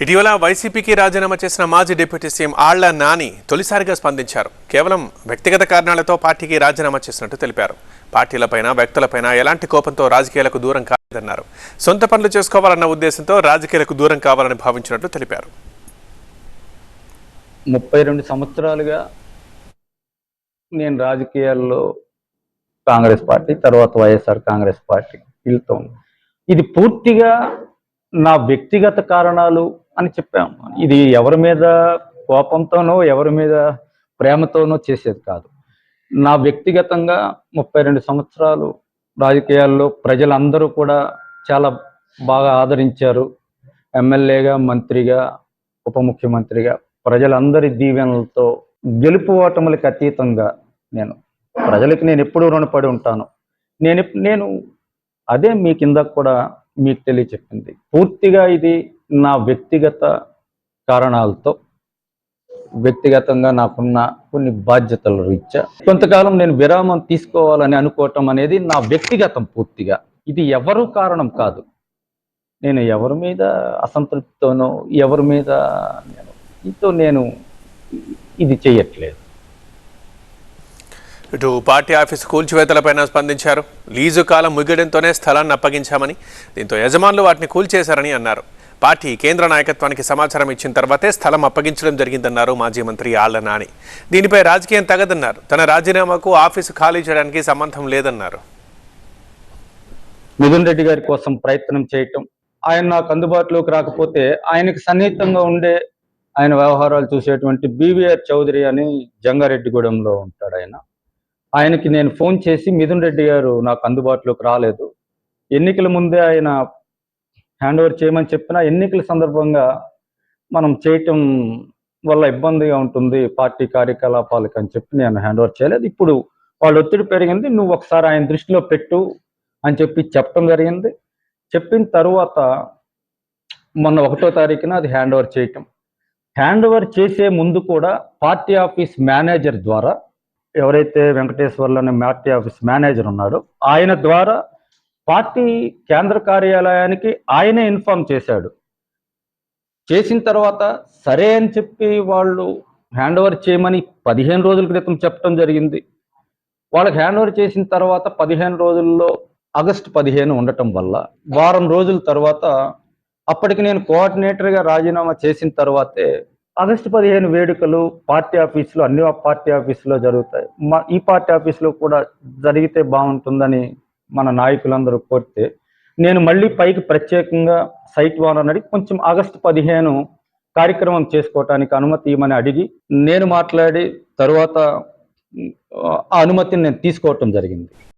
ఇటీవల వైసీపీకి రాజీనామా చేసిన మాజీ డిప్యూటీ సీఎం ఆళ్ళ నాని తొలిసారిగా స్పందించారు. కేవలం వ్యక్తిగత కారణాలతో పార్టీకి రాజీనామా చేసినట్టు తెలిపారు. పార్టీలపైన వ్యక్తులపైన ఎలాంటి కోపంతో రాజకీయాలకు దూరం కాలేదన్నారు. సొంత పనులు చేసుకోవాలన్న ఉద్దేశంతో రాజకీయాలకు దూరం కావాలని భావించినట్టు తెలిపారు. ముప్పై రెండు సంవత్సరాలుగా నేను రాజకీయాల్లో కాంగ్రెస్ పార్టీ తర్వాత వైఎస్ఆర్ కాంగ్రెస్ పార్టీ వెళ్తూ ఇది పూర్తిగా నా వ్యక్తిగత కారణాలు అని చెప్పాము ఇది ఎవరి మీద కోపంతోనో ఎవరి మీద ప్రేమతోనో చేసేది కాదు. నా వ్యక్తిగతంగా ముప్పై రెండు సంవత్సరాలు రాజకీయాల్లో ప్రజలందరూ కూడా చాలా బాగా ఆదరించారు. ఎమ్మెల్యేగా మంత్రిగా ఉప ముఖ్యమంత్రిగా. ప్రజలందరి దీవెనలతో గెలుపు ఓటములకు అతీతంగా నేను. ప్రజలకి నేను ఎప్పుడూ రుణపడి ఉంటాను. నేను నేను అదే మీ కింద కూడా మీకు తెలియచెప్పింది. పూర్తిగా ఇది నా వ్యక్తిగత కారణాలతో వ్యక్తిగతంగా నాకున్న కొన్ని బాధ్యతల రీత్యా. కొంతకాలం నేను విరామం తీసుకోవాలని అనుకోవటం అనేది నా వ్యక్తిగతం పూర్తిగా. ఇది ఎవరు కారణం కాదు. నేను ఎవరి మీద అసంతృప్తితోనో ఎవరి మీద నేను నేను ఇది చేయట్లేదు. ఇటు పార్టీ ఆఫీసు కూల్చివేతలపైన స్పందించారు. లీజు కాలం ముగియడంతోనే స్థలాన్ని అప్పగించామని దీంతో యజమానులు వాటిని కూల్చేశారని అన్నారు. పార్టీ కేంద్ర నాయకత్వానికి సమాచారం ఇచ్చిన తర్వాతే స్థలం అప్పగించడం జరిగిందన్నారు మాజీ మంత్రి ఆళ్ళ నాని. దీనిపై రాజకీయం తగదన్నారు. తన రాజీనామాకు ఆఫీసు ఖాళీ చేయడానికి సంబంధం లేదన్నారు. మిథున్ రెడ్డి గారి కోసం ప్రయత్నం చేయటం ఆయన నాకు అందుబాటులోకి రాకపోతే ఆయనకి సన్నిహితంగా ఉండే ఆయన వ్యవహారాలు చూసేటువంటి బీవీఆర్ చౌదరి అని జంగారెడ్డిగూడెంలో ఉంటాడు ఆయన. ఆయనకి నేను ఫోన్ చేసి మిథున్ రెడ్డి గారు నాకు అందుబాటులోకి రాలేదు. ఎన్నికల ముందే ఆయన హ్యాండ్ ఓవర్ చేయమని చెప్పినా ఎన్నికల సందర్భంగా మనం చేయటం వల్ల ఇబ్బందిగా ఉంటుంది పార్టీ కార్యకలాపాలకు అని చెప్పి నేను హ్యాండ్ ఓవర్ చేయలేదు. ఇప్పుడు వాళ్ళ ఒత్తిడి పెరిగింది. నువ్వు ఒకసారి ఆయన దృష్టిలో పెట్టు అని చెప్పి చెప్పడం జరిగింది. చెప్పిన తర్వాత మొన్న ఒకటో తారీఖున అది హ్యాండ్ ఓవర్ చేయటం. హ్యాండ్ ఓవర్ చేసే ముందు కూడా పార్టీ ఆఫీస్ మేనేజర్ ద్వారా ఎవరైతే వెంకటేశ్వర్లు అనే పార్టీ ఆఫీస్ మేనేజర్ ఉన్నాడో ఆయన ద్వారా పార్టీ కేంద్ర కార్యాలయానికి ఆయనే ఇన్ఫార్మ్ చేశాడు. చేసిన తర్వాత సరే అని చెప్పి వాళ్ళు హ్యాండ్ ఓవర్ చేయమని పదిహేను రోజుల క్రితం చెప్పడం జరిగింది. వాళ్ళకి హ్యాండ్ ఓవర్ చేసిన తర్వాత పదిహేను రోజుల్లో ఆగస్టు పదిహేను ఉండటం వల్ల వారం రోజుల తర్వాత అప్పటికి నేను కోఆర్డినేటర్గా రాజీనామా చేసిన తర్వాతే ఆగస్టు పదిహేను వేడుకలు పార్టీ ఆఫీసులో అన్ని పార్టీ ఆఫీసులో జరుగుతాయి. మా ఈ పార్టీ ఆఫీసులో కూడా జరిగితే బాగుంటుందని మన నాయకులందరూ కోరితే నేను మళ్ళీ పైకి ప్రత్యేకంగా సైట్ వారం అడిగి కొంచెం ఆగస్టు పదిహేను కార్యక్రమం చేసుకోవటానికి అనుమతి ఇవ్వమని అడిగి నేను మాట్లాడి తరువాత ఆ అనుమతిని నేను తీసుకోవటం జరిగింది.